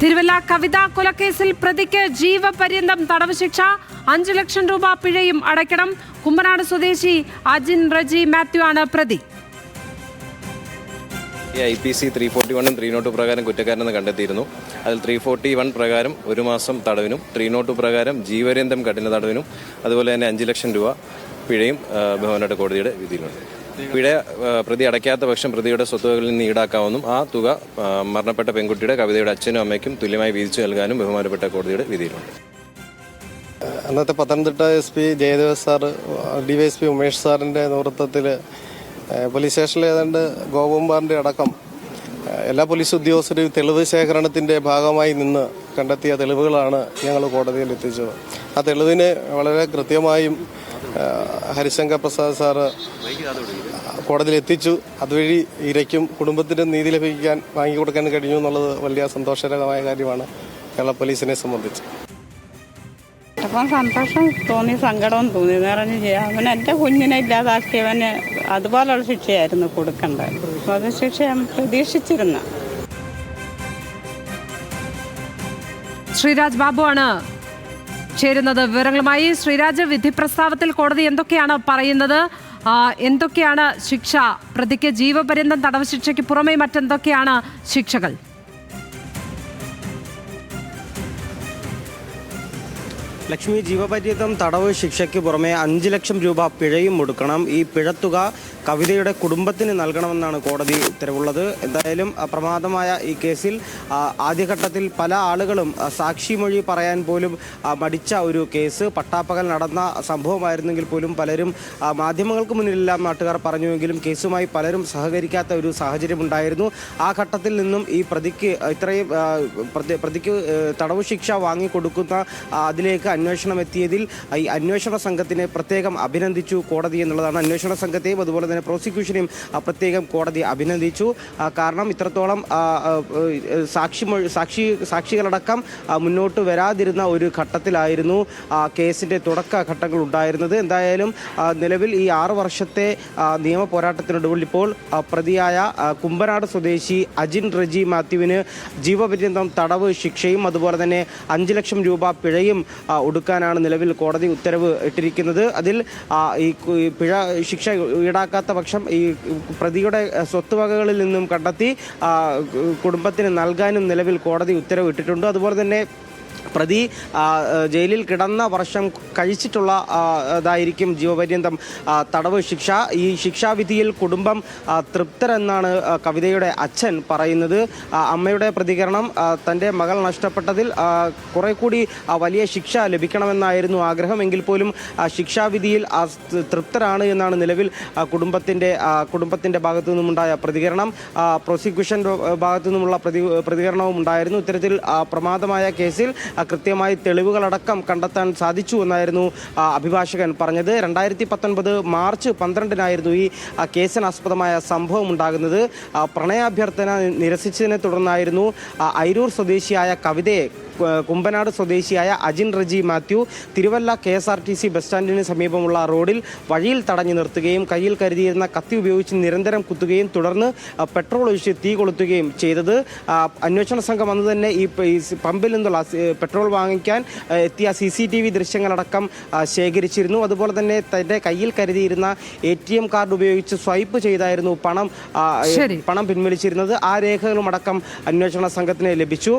തിരുവല്ല കവിതാ കൊലക്കേസിൽ പ്രതിക്ക് ജീവപര്യന്തം തടവ് ശിക്ഷ അഞ്ചു ലക്ഷം രൂപ പിഴയും അടയ്ക്കണം. കുമ്പനാട് സ്വദേശി അജിൻ റജി മാത്യു ആണ് പ്രതി. I P C three forty വണ്ണും ത്രീ നോട്ട് പ്രകാരം കുറ്റക്കാരനെന്ന് കണ്ടെത്തിയിരുന്നു. അതിൽ ത്രീ ഫോർട്ടി വൺ പ്രകാരം ഒരു മാസം തടവിനും ത്രീ നോട്ട് പ്രകാരം ജീവപര്യന്തം കഠിന തടവിനും അതുപോലെ തന്നെ അഞ്ച് ലക്ഷം രൂപ പിഴയും ആ, ബഹുമാനപ്പെട്ട കോടതിയുടെ വിധിയിലുണ്ട്. പിഴ പ്രതി അടയ്ക്കാത്ത പക്ഷം പ്രതിയുടെ സ്വത്തുവകളിൽ നിന്ന് ഈടാക്കാവുന്നതും ആ തുക മരണപ്പെട്ട പെൺകുട്ടിയുടെ കവിതയുടെ അച്ഛനും അമ്മയ്ക്കും തുല്യമായി വീതിച്ചു നൽകാനും ബഹുമാനപ്പെട്ട കോടതിയുടെ വിധിയിലുണ്ട്. അന്നത്തെ Pathanamthitta S P Jayadev sir DYS P Umesh സാറിന്റെ നേതൃത്വത്തിൽ പോലീസ് സ്റ്റേഷനിൽ ഏതാണ്ട് ഗോപകുമാറിന്റെ അടക്കം എല്ലാ പോലീസ് ഉദ്യോഗസ്ഥരും തെളിവ് ശേഖരണത്തിന്റെ ഭാഗമായി നിന്ന് കണ്ടെത്തിയ തെളിവുകളാണ് ഞങ്ങൾ കോടതിയിൽ എത്തിച്ചത്. ആ തെളിവിനെ വളരെ കൃത്യമായും ഹരിശങ്കർ പ്രസാദ് സാറ് കോടതിയിൽ എത്തിച്ചു അതുവഴി ഇരയ്ക്കും കുടുംബത്തിനും നീതി ലഭിക്കാൻ വാങ്ങിക്കൊടുക്കാൻ കഴിഞ്ഞു എന്നുള്ളത് വലിയ സന്തോഷകരമായ കാര്യമാണ് കേരള പോലീസിനെ സംബന്ധിച്ച്. അപ്പം സന്തോഷം തോന്നി സങ്കടവും തോന്നി. എന്ന് പറഞ്ഞു ചെയ്യാം. അവൻ എന്റെ കുഞ്ഞിനെ ഇല്ലാതാക്കിയവന് അതുപോലുള്ള ശിക്ഷയായിരുന്നു കൊടുക്കേണ്ടത്. വധശിക്ഷ ഞാൻ പ്രതീക്ഷിച്ചിരുന്നു. ശ്രീരാജ് ബാബു ആണ് ചേരുന്നത്. വിവരങ്ങളുമായി ശ്രീരാജ് വിധി പ്രസ്താവത്തിൽ കോടതി എന്തൊക്കെയാണ് പറയുന്നത്? എന്തൊക്കെയാണ് ശിക്ഷ? പ്രതിക്ക് ജീവപര്യന്തം തടവ് ശിക്ഷയ്ക്ക് പുറമെ മറ്റെന്തൊക്കെയാണ് ശിക്ഷകൾ? ലക്ഷ്മി ജീവപര്യന്തം തടവ് ശിക്ഷയ്ക്ക് പുറമെ അഞ്ച് ലക്ഷം രൂപ പിഴയും കൊടുക്കണം ഈ പിഴത്തുക കവിതയുടെ കുടുംബത്തിന് നൽകണമെന്നാണ് കോടതി ഉത്തരവുള്ളത്. എന്തായാലും പ്രമാദമായ ഈ കേസിൽ ആദ്യഘട്ടത്തിൽ പല ആളുകളും സാക്ഷി സാക്ഷിമൊഴി പറയാൻ പോലും മടിച്ച ഒരു കേസ് പട്ടാപ്പകൽ നടന്ന സംഭവമായിരുന്നെങ്കിൽ പോലും പലരും മാധ്യമങ്ങൾക്ക് മുന്നിലെല്ലാം നാട്ടുകാർ പറഞ്ഞുവെങ്കിലും കേസുമായി പലരും സഹകരിക്കാത്ത ഒരു സാഹചര്യം ഉണ്ടായിരുന്നു ആ ഘട്ടത്തിൽ നിന്നും ഈ പ്രതിക്ക് ഇത്രയും പ്രതി- പ്രതിക്ക് തടവ് ശിക്ഷ വാങ്ങിക്കൊടുക്കുന്ന അതിലേക്ക് അന്വേഷണം എത്തിയതിൽ ഈ അന്വേഷണ സംഘത്തിനെ പ്രത്യേകം അഭിനന്ദിച്ചു കോടതി എന്നുള്ളതാണ്. അന്വേഷണ സംഘത്തെയും അതുപോലെ തന്നെ പ്രോസിക്യൂഷനെയും പ്രത്യേകം കോടതി അഭിനന്ദിച്ചു. കാരണം ഇത്രത്തോളം സാക്ഷി സാക്ഷി സാക്ഷികളടക്കം മുന്നോട്ട് വരാതിരുന്ന ഒരു ഘട്ടത്തിലായിരുന്നു കേസിന്റെ തുടക്ക ഘട്ടങ്ങൾ ഉണ്ടായിരുന്നത്. എന്തായാലും നിലവിൽ ഈ ആറു വർഷത്തെ നിയമ പോരാട്ടത്തിനൊടുവിൽ ഇപ്പോൾ പ്രതിയായ കുമ്പനാട് സ്വദേശി അജിൻ റജി മാത്യുവിന് ജീവപര്യന്തം തടവ് ശിക്ഷയും അതുപോലെ തന്നെ അഞ്ച് ലക്ഷം രൂപ പിഴയും ഒടുക്കാനാണ് നിലവിൽ കോടതി ഉത്തരവ് ഇട്ടിരിക്കുന്നത്. അതിൽ ഈ പിഴ ശിക്ഷ ഈടാക്കാത്ത പക്ഷം ഈ പ്രതിയുടെ സ്വത്തുവകകളിൽ നിന്നും കണ്ടെത്തി കുടുംബത്തിന് നൽകാനും നിലവിൽ കോടതി ഉത്തരവിട്ടിട്ടുണ്ട്. അതുപോലെ തന്നെ പ്രതി ജയിലിൽ കിടന്ന വർഷം കഴിച്ചിട്ടുള്ള ഇതായിരിക്കും ജീവപര്യന്തം തടവ് ശിക്ഷ. ഈ ശിക്ഷാവിധിയിൽ കുടുംബം തൃപ്തരെന്നാണ് കവിതയുടെ അച്ഛൻ പറയുന്നത്. അമ്മയുടെ പ്രതികരണം തന്റെ മകൾ നഷ്ടപ്പെട്ടതിൽ കുറെ കൂടി വലിയ ശിക്ഷ ലഭിക്കണമെന്നായിരുന്നു ആഗ്രഹം. എങ്കിൽ പോലും ശിക്ഷാവിധിയിൽ തൃപ്തരാണ് എന്നാണ് നിലവിൽ കുടുംബത്തിന്റെ കുടുംബത്തിന്റെ ഭാഗത്തു നിന്നുമുണ്ടായ പ്രതികരണം. പ്രോസിക്യൂഷൻ ഭാഗത്തു നിന്നുമുള്ള പ്രതി പ്രതികരണവും ഉണ്ടായിരുന്നു ഇത്തരത്തിൽ പ്രമാദമായ കേസിൽ കൃത്യമായി തെളിവുകളടക്കം കണ്ടെത്താൻ സാധിച്ചു എന്നായിരുന്നു അഭിഭാഷകൻ പറഞ്ഞത്. രണ്ടായിരത്തി പത്തൊൻപത് മാർച്ച് പന്ത്രണ്ടിനായിരുന്നു ഈ കേസിനാസ്പദമായ സംഭവം ഉണ്ടാകുന്നത്. പ്രണയാഭ്യർത്ഥന നിരസിച്ചതിനെ തുടർന്നായിരുന്നു അയിരൂർ സ്വദേശിയായ കവിതയെ കുമ്പനാട് സ്വദേശിയായ Ajin Reji Mathew Thiruvalla K S R T C bus സ്റ്റാൻഡിന് സമീപമുള്ള റോഡിൽ വഴിയിൽ തടഞ്ഞു നിർത്തുകയും കയ്യിൽ കരുതിയിരുന്ന കത്തി ഉപയോഗിച്ച് നിരന്തരം കുത്തുകയും തുടർന്ന് പെട്രോൾ ഒഴിച്ച് തീ കൊളുത്തുകയും ചെയ്തത്. അന്വേഷണ സംഘം അന്ന് തന്നെ ഈ പമ്പിൽ നിന്നുള്ള പെട്രോൾ വാങ്ങിക്കാൻ എത്തിയ സി സി ടി വി ദൃശ്യങ്ങളടക്കം ശേഖരിച്ചിരുന്നു. അതുപോലെ തന്നെ തന്റെ കയ്യിൽ കരുതിയിരുന്ന എ ടി എം കാർഡ് ഉപയോഗിച്ച് സ്വൈപ്പ് ചെയ്തായിരുന്നു പണം പണം പിൻവലിച്ചിരുന്നത്. ആ രേഖകളും അടക്കം അന്വേഷണ സംഘത്തിന് ലഭിച്ചു.